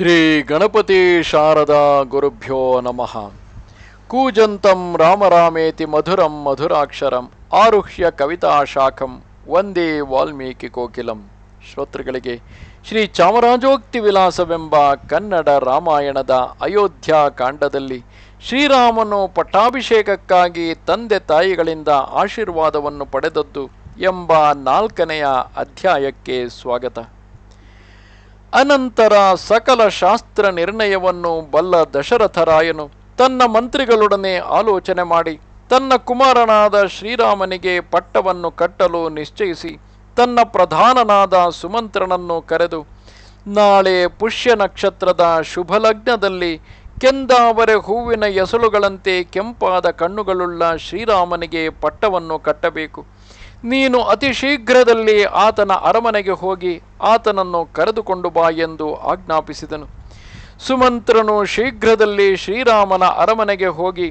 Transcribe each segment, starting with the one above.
ಶ್ರೀ ಗಣಪತಿ ಶಾರದಾ ಗುರುಭ್ಯೋ ನಮಃ. ಕೂಜಂತಂ ರಾಮರಾಮೇತಿ ಮಧುರಂ ಮಧುರಾಕ್ಷರಂ ಆರುಹ್ಯ ಕವಿತಾ ಶಾಖಂ ವಂದೇ ವಾಲ್ಮೀಕಿ ಕೋಕಿಲಂ. ಶ್ರೋತೃಗಳಿಗೆ ಶ್ರೀ ಚಾಮರಾಜೋಕ್ತಿ ವಿಲಾಸವೆಂಬ ಕನ್ನಡ ರಾಮಾಯಣದ ಅಯೋಧ್ಯ ಕಾಂಡದಲ್ಲಿ ಶ್ರೀರಾಮನು ಪಟ್ಟಾಭಿಷೇಕಕ್ಕಾಗಿ ತಂದೆ ತಾಯಿಗಳಿಂದ ಆಶೀರ್ವಾದವನ್ನು ಪಡೆದದ್ದು ಎಂಬ ನಾಲ್ಕನೆಯ ಅಧ್ಯಾಯಕ್ಕೆ ಸ್ವಾಗತ. ಅನಂತರ ಸಕಲ ಶಾಸ್ತ್ರ ನಿರ್ಣಯವನ್ನು ಬಲ್ಲ ದಶರಥರಾಯನು ತನ್ನ ಮಂತ್ರಿಗಳೊಡನೆ ಆಲೋಚನೆ ಮಾಡಿ ತನ್ನ ಕುಮಾರನಾದ ಶ್ರೀರಾಮನಿಗೆ ಪಟ್ಟವನ್ನು ಕಟ್ಟಲು ನಿಶ್ಚಯಿಸಿ ತನ್ನ ಪ್ರಧಾನನಾದ ಸುಮಂತ್ರನನ್ನು ಕರೆದು, ನಾಳೆ ಪುಷ್ಯ ನಕ್ಷತ್ರದ ಶುಭಲಗ್ನದಲ್ಲಿ ಕೆಂದಾವರೆ ಹೂವಿನ ಎಸಳುಗಳಂತೆ ಕೆಂಪಾದ ಕಣ್ಣುಗಳುಳ್ಳ ಶ್ರೀರಾಮನಿಗೆ ಪಟ್ಟವನ್ನು ಕಟ್ಟಬೇಕು. ನೀನು ಅತಿ ಶೀಘ್ರದಲ್ಲಿ ಆತನ ಅರಮನೆಗೆ ಹೋಗಿ ಆತನನ್ನು ಕರೆದುಕೊಂಡು ಬಾ ಎಂದು ಆಜ್ಞಾಪಿಸಿದನು. ಸುಮಂತ್ರನು ಶೀಘ್ರದಲ್ಲಿ ಶ್ರೀರಾಮನ ಅರಮನೆಗೆ ಹೋಗಿ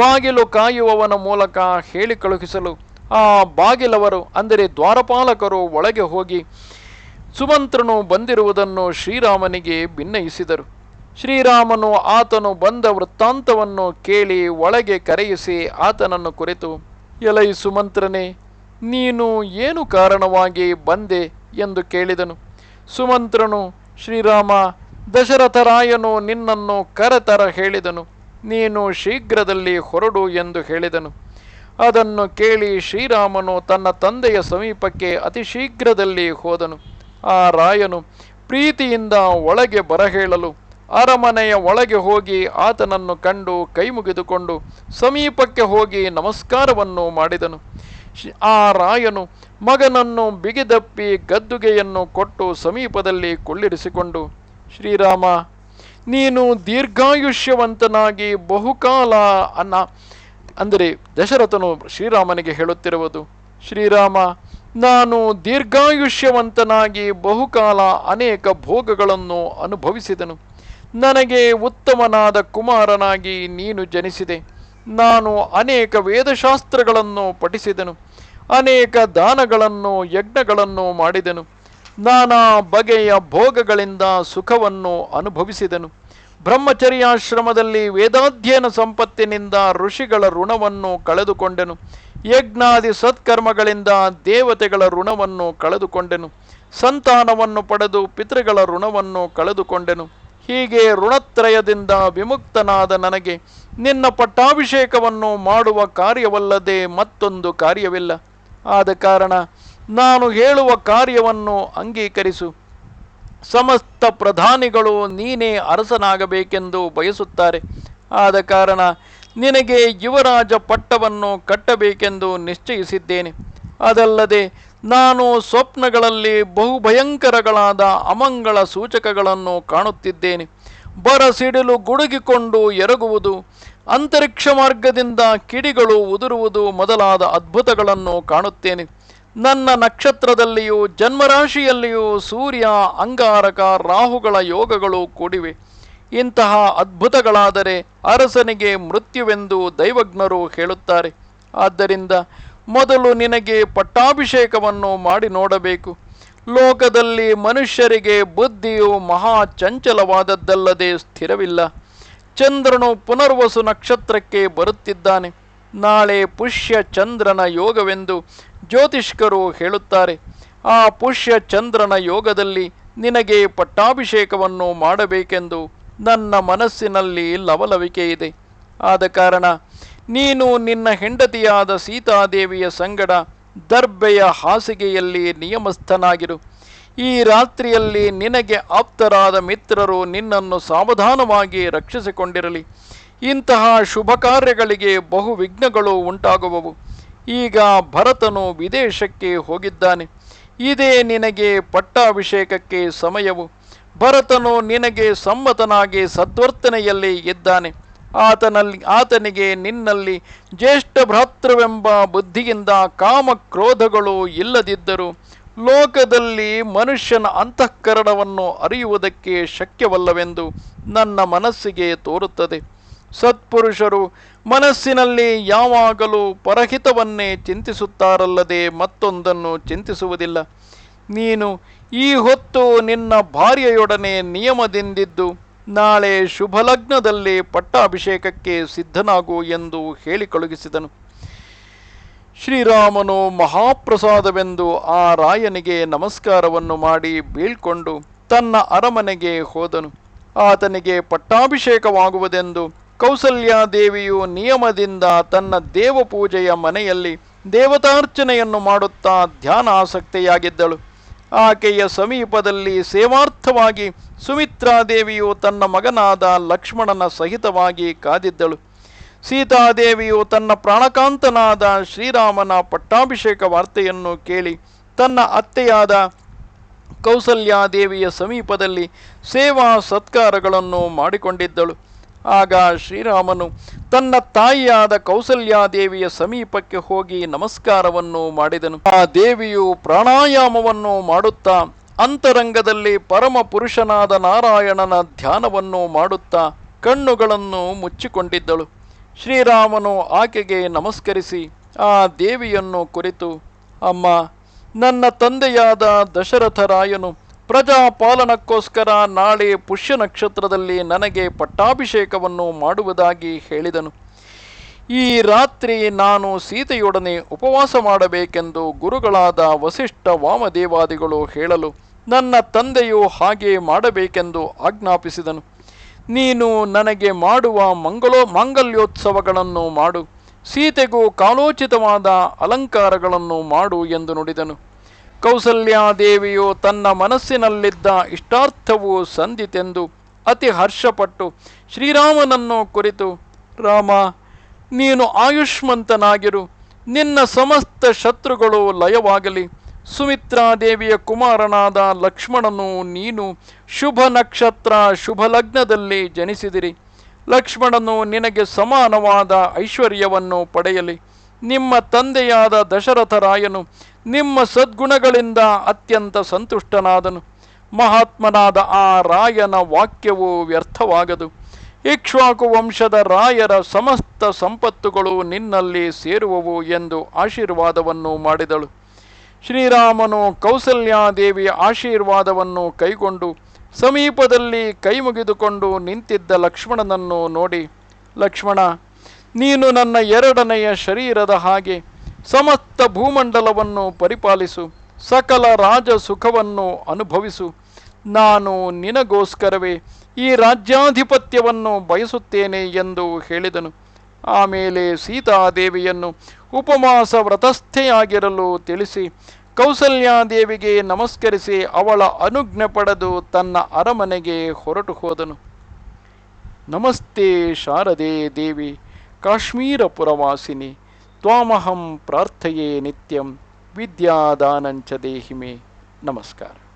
ಬಾಗಿಲು ಕಾಯುವವನ ಮೂಲಕ ಹೇಳಿ ಕಳುಹಿಸಲು, ಆ ಬಾಗಿಲವರು ಅಂದರೆ ದ್ವಾರಪಾಲಕರು ಒಳಗೆ ಹೋಗಿ ಸುಮಂತ್ರನು ಬಂದಿರುವುದನ್ನು ಶ್ರೀರಾಮನಿಗೆ ಭಿನ್ನಯಿಸಿದರು ಶ್ರೀರಾಮನು ಆತನು ಬಂದ ವೃತ್ತಾಂತವನ್ನು ಕೇಳಿ ಒಳಗೆ ಕರೆಯಿಸಿ ಆತನನ್ನು ಕುರಿತು, ಎಲೈ ಸುಮಂತ್ರನೇ ನೀನು ಏನು ಕಾರಣವಾಗಿ ಬಂದೆ ಎಂದು ಕೇಳಿದನು. ಸುಮಂತ್ರನು, ಶ್ರೀರಾಮ, ದಶರಥರಾಯನು ನಿನ್ನನ್ನು ಕರೆತರ ಹೇಳಿದನು. ನೀನು ಶೀಘ್ರದಲ್ಲಿ ಹೊರಡು ಎಂದು ಹೇಳಿದನು. ಅದನ್ನು ಕೇಳಿ ಶ್ರೀರಾಮನು ತನ್ನ ತಂದೆಯ ಸಮೀಪಕ್ಕೆ ಅತಿ ಶೀಘ್ರದಲ್ಲಿ ಹೋದನು. ಆ ರಾಯನು ಪ್ರೀತಿಯಿಂದ ಒಳಗೆ ಬರಹೇಳಲು, ಅರಮನೆಯ ಒಳಗೆ ಹೋಗಿ ಆತನನ್ನು ಕಂಡು ಕೈ ಮುಗಿದುಕೊಂಡು ಸಮೀಪಕ್ಕೆ ಹೋಗಿ ನಮಸ್ಕಾರವನ್ನು ಮಾಡಿದನು. ಆ ರಾಯನು ಮಗನನ್ನು ಬಿಗಿದಪ್ಪಿ ಗದ್ದುಗೆಯನ್ನು ಕೊಟ್ಟು ಸಮೀಪದಲ್ಲಿ ಕೊಳ್ಳಿರಿಸಿಕೊಂಡು, ಶ್ರೀರಾಮ, ನೀನು ದೀರ್ಘಾಯುಷ್ಯವಂತನಾಗಿ ಬಹುಕಾಲ ಅನ್ನ ಅಂದರೆ ದಶರಥನು ಶ್ರೀರಾಮನಿಗೆ ಹೇಳುತ್ತಿರುವುದು, ಶ್ರೀರಾಮ, ನಾನು ದೀರ್ಘಾಯುಷ್ಯವಂತನಾಗಿ ಬಹುಕಾಲ ಅನೇಕ ಭೋಗಗಳನ್ನು ಅನುಭವಿಸಿದನು. ನನಗೆ ಉತ್ತಮನಾದ ಕುಮಾರನಾಗಿ ನೀನು ಜನಿಸಿದೆ. ನಾನು ಅನೇಕ ವೇದಶಾಸ್ತ್ರಗಳನ್ನು ಪಠಿಸಿದನು, ಅನೇಕ ದಾನಗಳನ್ನು, ಯಜ್ಞಗಳನ್ನು ಮಾಡಿದೆನು, ನಾನಾ ಬಗೆಯ ಭೋಗಗಳಿಂದ ಸುಖವನ್ನು ಅನುಭವಿಸಿದನು. ಬ್ರಹ್ಮಚರ್ಯಾಶ್ರಮದಲ್ಲಿ ವೇದಾಧ್ಯಯನ ಸಂಪತ್ತಿನಿಂದ ಋಷಿಗಳ ಋಣವನ್ನು ಕಳೆದುಕೊಂಡೆನು, ಯಜ್ಞಾದಿ ಸತ್ಕರ್ಮಗಳಿಂದ ದೇವತೆಗಳ ಋಣವನ್ನು ಕಳೆದುಕೊಂಡೆನು, ಸಂತಾನವನ್ನು ಪಡೆದು ಪಿತೃಗಳ ಋಣವನ್ನು ಕಳೆದುಕೊಂಡೆನು. ಹೀಗೆ ಋಣತ್ರಯದಿಂದ ವಿಮುಕ್ತನಾದ ನನಗೆ ನಿನ್ನ ಪಟ್ಟಾಭಿಷೇಕವನ್ನು ಮಾಡುವ ಕಾರ್ಯವಲ್ಲದೆ ಮತ್ತೊಂದು ಕಾರ್ಯವಿಲ್ಲ. ಆದ ಕಾರಣ ನಾನು ಹೇಳುವ ಕಾರ್ಯವನ್ನು ಅಂಗೀಕರಿಸು. ಸಮಸ್ತ ಪ್ರಧಾನಿಗಳು ನೀನೇ ಅರಸನಾಗಬೇಕೆಂದು ಬಯಸುತ್ತಾರೆ. ಆದ ಕಾರಣ ನಿನಗೆ ಯುವರಾಜ ಪಟ್ಟವನ್ನು ಕಟ್ಟಬೇಕೆಂದು ನಿಶ್ಚಯಿಸಿದ್ದೇನೆ. ಅದಲ್ಲದೆ ನಾನು ಸ್ವಪ್ನಗಳಲ್ಲಿ ಬಹುಭಯಂಕರಗಳಾದ ಅಮಂಗಳ ಸೂಚಕಗಳನ್ನು ಕಾಣುತ್ತಿದ್ದೇನೆ. ಬರ ಸಿಡಿಲು ಗುಡುಗಿಕೊಂಡು ಎರಗುವುದು, ಅಂತರಿಕ್ಷ ಮಾರ್ಗದಿಂದ ಕಿಡಿಗಳು ಉದುರುವುದು ಮೊದಲಾದ ಅದ್ಭುತಗಳನ್ನು ಕಾಣುತ್ತೇನೆ. ನನ್ನ ನಕ್ಷತ್ರದಲ್ಲಿಯೂ, ಜನ್ಮರಾಶಿಯಲ್ಲಿಯೂ ಸೂರ್ಯ, ಅಂಗಾರಕ, ರಾಹುಗಳ ಯೋಗಗಳು ಕೂಡಿವೆ. ಇಂತಹ ಅದ್ಭುತಗಳಾದರೆ ಅರಸನಿಗೆ ಮೃತ್ಯುವೆಂದು ದೈವಜ್ಞರು ಹೇಳುತ್ತಾರೆ. ಆದ್ದರಿಂದ ಮೊದಲು ನಿನಗೆ ಪಟ್ಟಾಭಿಷೇಕವನ್ನು ಮಾಡಿ ನೋಡಬೇಕು. ಲೋಕದಲ್ಲಿ ಮನುಷ್ಯರಿಗೆ ಬುದ್ಧಿಯು ಮಹಾ ಚಂಚಲವಾದದ್ದಲ್ಲದೆ ಸ್ಥಿರವಿಲ್ಲ. ಚಂದ್ರನು ಪುನರ್ವಸು ನಕ್ಷತ್ರಕ್ಕೆ ಬರುತ್ತಿದ್ದಾನೆ. ನಾಳೆ ಪುಷ್ಯ ಚಂದ್ರನ ಯೋಗವೆಂದು ಜ್ಯೋತಿಷ್ಕರು ಹೇಳುತ್ತಾರೆ. ಆ ಪುಷ್ಯ ಚಂದ್ರನ ಯೋಗದಲ್ಲಿ ನಿನಗೆ ಪಟ್ಟಾಭಿಷೇಕವನ್ನು ಮಾಡಬೇಕೆಂದು ನನ್ನ ಮನಸ್ಸಿನಲ್ಲಿ ಲವಲವಿಕೆ ಇದೆ. ಆದ ಕಾರಣ ನೀನು ನಿನ್ನ ಹೆಂಡತಿಯಾದ ಸೀತಾದೇವಿಯ ಸಂಗಡ ದರ್ಬೆಯ ಹಾಸಿಗೆಯಲ್ಲಿ ನಿಯಮಸ್ಥನಾಗಿರು. ಈ ರಾತ್ರಿಯಲ್ಲಿ ನಿನಗೆ ಆಪ್ತರಾದ ಮಿತ್ರರು ನಿನ್ನನ್ನು ಸಾವಧಾನವಾಗಿ ರಕ್ಷಿಸಿಕೊಂಡಿರಲಿ. ಇಂತಹ ಶುಭ ಕಾರ್ಯಗಳಿಗೆ ಬಹು ವಿಘ್ನಗಳು ಉಂಟಾಗುವವು. ಈಗ ಭರತನು ವಿದೇಶಕ್ಕೆ ಹೋಗಿದ್ದಾನೆ. ಇದೇ ನಿನಗೆ ಪಟ್ಟಾಭಿಷೇಕಕ್ಕೆ ಸಮಯವು. ಭರತನು ನಿನಗೆ ಸಮ್ಮತನಾಗಿ ಸದ್ವರ್ತನೆಯಲ್ಲಿ ಇದ್ದಾನೆ. ಆತನಲ್ಲಿ, ಆತನಿಗೆ ನಿನ್ನಲ್ಲಿ ಜ್ಯೇಷ್ಠ ಭ್ರಾತೃವೆಂಬ ಬುದ್ಧಿಯಿಂದ ಕಾಮಕ್ರೋಧಗಳು ಇಲ್ಲದಿದ್ದರೂ ಲೋಕದಲ್ಲಿ ಮನುಷ್ಯನ ಅಂತಃಕರಣವನ್ನು ಅರಿಯುವುದಕ್ಕೆ ಶಕ್ಯವಲ್ಲವೆಂದು ನನ್ನ ಮನಸ್ಸಿಗೆ ತೋರುತ್ತದೆ. ಸತ್ಪುರುಷರು ಮನಸ್ಸಿನಲ್ಲಿ ಯಾವಾಗಲೂ ಪರಹಿತವನ್ನೇ ಚಿಂತಿಸುತ್ತಾರಲ್ಲದೆ ಮತ್ತೊಂದನ್ನು ಚಿಂತಿಸುವುದಿಲ್ಲ. ನೀನು ಈ ಹೊತ್ತು ನಿನ್ನ ಭಾರ್ಯೆಯೊಡನೆ ನಿಯಮದಿಂದಿದ್ದು ನಾಳೆ ಶುಭಲಗ್ನದಲ್ಲಿ ಪಟ್ಟಾಭಿಷೇಕಕ್ಕೆ ಸಿದ್ಧನಾಗು ಎಂದು ಹೇಳಿ ಕಳುಹಿಸಿದನು. ಶ್ರೀರಾಮನು ಮಹಾಪ್ರಸಾದವೆಂದು ಆ ರಾಯನಿಗೆ ನಮಸ್ಕಾರವನ್ನು ಮಾಡಿ ಬೀಳ್ಕೊಂಡು ತನ್ನ ಅರಮನೆಗೆ ಹೋದನು. ಆತನಿಗೆ ಪಟ್ಟಾಭಿಷೇಕವಾಗುವುದೆಂದು ಕೌಸಲ್ಯಾದೇವಿಯು ನಿಯಮದಿಂದ ತನ್ನ ದೇವಪೂಜೆಯ ಮನೆಯಲ್ಲಿ ದೇವತಾರ್ಚನೆಯನ್ನು ಮಾಡುತ್ತಾ ಧ್ಯಾನಾಸಕ್ತೆಯಾಗಿದ್ದಳು. ಆಕೆಯ ಸಮೀಪದಲ್ಲಿ ಸೇವಾರ್ಥವಾಗಿ ಸುಮಿತ್ರಾದೇವಿಯು ತನ್ನ ಮಗನಾದ ಲಕ್ಷ್ಮಣನ ಸಹಿತವಾಗಿ ಕಾದಿದ್ದಳು. ಸೀತಾದೇವಿಯು ತನ್ನ ಪ್ರಾಣಕಾಂತನಾದ ಶ್ರೀರಾಮನ ಪಟ್ಟಾಭಿಷೇಕ ವಾರ್ತೆಯನ್ನು ಕೇಳಿ ತನ್ನ ಅತ್ತೆಯಾದ ಕೌಸಲ್ಯಾದೇವಿಯ ಸಮೀಪದಲ್ಲಿ ಸೇವಾ ಸತ್ಕಾರಗಳನ್ನು ಮಾಡಿಕೊಂಡಿದ್ದಳು. ಆಗ ಶ್ರೀರಾಮನು ತನ್ನ ತಾಯಿಯಾದ ಕೌಸಲ್ಯಾದೇವಿಯ ಸಮೀಪಕ್ಕೆ ಹೋಗಿ ನಮಸ್ಕಾರವನ್ನು ಮಾಡಿದನು. ಆ ದೇವಿಯು ಪ್ರಾಣಾಯಾಮವನ್ನು ಮಾಡುತ್ತಾ, ಅಂತರಂಗದಲ್ಲಿ ಪರಮ ಪುರುಷನಾದ ನಾರಾಯಣನ ಧ್ಯಾನವನ್ನು ಮಾಡುತ್ತಾ ಕಣ್ಣುಗಳನ್ನು ಮುಚ್ಚಿಕೊಂಡಿದ್ದಳು. ಶ್ರೀರಾಮನು ಆಕೆಗೆ ನಮಸ್ಕರಿಸಿ, ಆ ದೇವಿಯನ್ನು ಕುರಿತು, ಅಮ್ಮ, ನನ್ನ ತಂದೆಯಾದ ದಶರಥರಾಯನು ಪ್ರಜಾಪಾಲನಕ್ಕೋಸ್ಕರ ನಾಳೆ ಪುಷ್ಯ ನಕ್ಷತ್ರದಲ್ಲಿ ನನಗೆ ಪಟ್ಟಾಭಿಷೇಕವನ್ನು ಮಾಡುವುದಾಗಿ ಹೇಳಿದನು. ಈ ರಾತ್ರಿ ನಾನು ಸೀತೆಯೊಡನೆ ಉಪವಾಸ ಮಾಡಬೇಕೆಂದು ಗುರುಗಳಾದ ವಸಿಷ್ಠ ವಾಮದೇವಾದಿಗಳು ಹೇಳಲು ನನ್ನ ತಂದೆಯು ಹಾಗೆ ಮಾಡಬೇಕೆಂದು ಆಜ್ಞಾಪಿಸಿದನು. ನೀನು ನನಗೆ ಮಾಡುವ ಮಂಗಲೋ ಮಾಂಗಲ್ಯೋತ್ಸವಗಳನ್ನು ಮಾಡು. ಸೀತೆಗೂ ಕಾಲೋಚಿತವಾದ ಅಲಂಕಾರಗಳನ್ನು ಮಾಡು ಎಂದು ನುಡಿದನು. ಕೌಸಲ್ಯಾದೇವಿಯು ತನ್ನ ಮನಸ್ಸಿನಲ್ಲಿದ್ದ ಇಷ್ಟಾರ್ಥವು ಸಂದಿತೆಂದು ಅತಿ ಹರ್ಷಪಟ್ಟು ಶ್ರೀರಾಮನನ್ನು ಕುರಿತು, ರಾಮ, ನೀನು ಆಯುಷ್ಮಂತನಾಗಿರು. ನಿನ್ನ ಸಮಸ್ತ ಶತ್ರುಗಳು ಲಯವಾಗಲಿ. ಸುಮಿತ್ರಾದೇವಿಯ ಕುಮಾರನಾದ ಲಕ್ಷ್ಮಣನು ನೀನು ಶುಭ ನಕ್ಷತ್ರ ಶುಭ ಲಗ್ನದಲ್ಲಿ ಜನಿಸಿದಿರಿ. ಲಕ್ಷ್ಮಣನು ನಿನಗೆ ಸಮಾನವಾದ ಐಶ್ವರ್ಯವನ್ನು ಪಡೆಯಲಿ. ನಿಮ್ಮ ತಂದೆಯಾದ ದಶರಥರಾಯನು ನಿಮ್ಮ ಸದ್ಗುಣಗಳಿಂದ ಅತ್ಯಂತ ಸಂತುಷ್ಟನಾದನು. ಮಹಾತ್ಮನಾದ ಆ ರಾಯನ ವಾಕ್ಯವು ವ್ಯರ್ಥವಾಗದು. ಇಕ್ಷ್ವಾಕು ವಂಶದ ರಾಯರ ಸಮಸ್ತ ಸಂಪತ್ತುಗಳು ನಿನ್ನಲ್ಲಿ ಸೇರುವವು ಎಂದು ಆಶೀರ್ವಾದವನ್ನು ಮಾಡಿದಳು. ಶ್ರೀರಾಮನು ಕೌಸಲ್ಯಾದೇವಿಯ ಆಶೀರ್ವಾದವನ್ನು ಕೈಗೊಂಡು ಸಮೀಪದಲ್ಲಿ ಕೈ ಮುಗಿದುಕೊಂಡು ನಿಂತಿದ್ದ ಲಕ್ಷ್ಮಣನನ್ನು ನೋಡಿ, ಲಕ್ಷ್ಮಣ ನೀನು ನನ್ನ ಎರಡನೆಯ ಶರೀರದ ಹಾಗೆ ಸಮಸ್ತ ಭೂಮಂಡಲವನ್ನು ಪರಿಪಾಲಿಸು, ಸಕಲ ರಾಜ ಸುಖವನ್ನು ಅನುಭವಿಸು. ನಾನು ನಿನಗೋಸ್ಕರವೇ ಈ ರಾಜ್ಯಾಧಿಪತ್ಯವನ್ನು ಬಯಸುತ್ತೇನೆ ಎಂದು ಹೇಳಿದನು. ಆಮೇಲೆ ಸೀತಾದೇವಿಯನ್ನು ಉಪಮಾಸ ವ್ರತಸ್ಥೆಯಾಗಿರಲು ತಿಳಿಸಿ, ಕೌಸಲ್ಯಾದೇವಿಗೆ ನಮಸ್ಕರಿಸಿ ಅವಳ ಅನುಜ್ಞೆ ಪಡೆದು ತನ್ನ ಅರಮನೆಗೆ ಹೊರಟು ಹೋದನು. ನಮಸ್ತೆ ಶಾರದೆ ದೇವಿ. काश्मीरपुरवासिनि त्वामहं प्रार्थये नित्यं विद्यादानञ्च देहि मे। नमस्कारः।